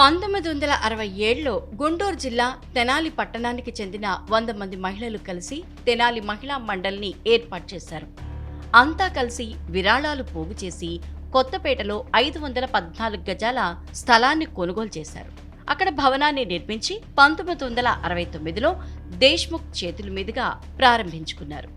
పంతొమ్మిది వందల అరవై ఏడులో గుంటూరు జిల్లా తెనాలి పట్టణానికి చెందిన వంద మంది మహిళలు కలిసి తెనాలి మహిళా మండలిని ఏర్పాటు చేశారు. అంతా కలిసి విరాళాలు పోగు చేసి కొత్తపేటలో ఐదు వందల పద్నాలుగు గజాల స్థలాన్ని కొనుగోలు చేశారు. అక్కడ భవనాన్ని నిర్మించి పంతొమ్మిది వందల అరవై తొమ్మిదిలో దేశ్ముఖ్ చేతుల మీదుగా ప్రారంభించుకున్నారు.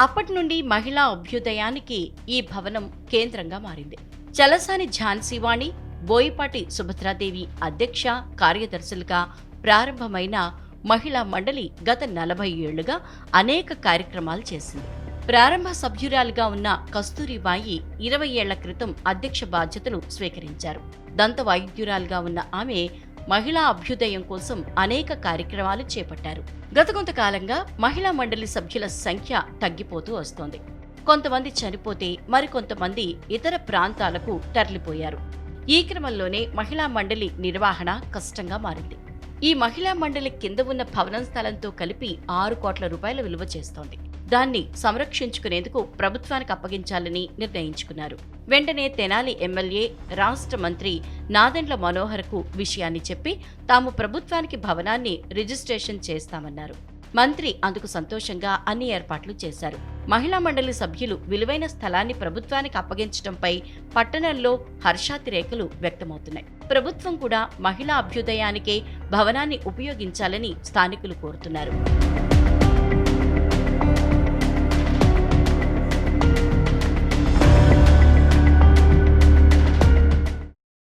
అప్పటి నుండి మహిళా అభ్యుదయానికి ఈ భవనం కేంద్రంగా మారింది. చలసాని ఝాన్సీవాణి బోయపాటి సుభద్రాదేవి అధ్యక్ష కార్యదర్శులుగా ప్రారంభమైన మహిళా మండలి గత నలభై ఏళ్ళుగా అనేక కార్యక్రమాలు చేసింది. ప్రారంభ సభ్యురాలుగా ఉన్న కస్తూరిబాయి ఇరవై ఏళ్ళ క్రితం అధ్యక్ష బాధ్యతలు స్వీకరించారు. దంత వైద్యురాలుగా ఉన్న ఆమె మహిళా అభ్యుదయం కోసం అనేక కార్యక్రమాలు చేపట్టారు. గత కొంతకాలంగా మహిళా మండలి సభ్యుల సంఖ్య తగ్గిపోతూ వస్తోంది. కొంతమంది చనిపోతే మరికొంతమంది ఇతర ప్రాంతాలకు తరలిపోయారు. ఈ క్రమంలోనే మహిళా మండలి నిర్వహణ కష్టంగా మారింది. ఈ మహిళా మండలి కింద ఉన్న భవనం స్థలంతో కలిపి ఆరు కోట్ల రూపాయల విలువ చేస్తోంది. దాన్ని సంరక్షించుకునేందుకు ప్రభుత్వానికి అప్పగించాలని నిర్ణయించుకున్నారు. వెంటనే తెనాలి ఎమ్మెల్యే రాష్ట్ర మంత్రి నాదెండ్ల మనోహర్కు విషయాన్ని చెప్పి తాము ప్రభుత్వానికి భవనాన్ని రిజిస్ట్రేషన్ చేస్తామన్నారు. మంత్రి అందుకు సంతోషంగా అన్ని ఏర్పాట్లు చేశారు. మహిళా మండలి సభ్యులు విలువైన స్థలాన్ని ప్రభుత్వానికి అప్పగించడంపై పట్టణంలో హర్షాతిరేకలు వ్యక్తమవుతున్నాయి. ప్రభుత్వం కూడా మహిళా అభ్యుదయానికే భవనాన్ని ఉపయోగించాలని స్థానికులు కోరుతున్నారు.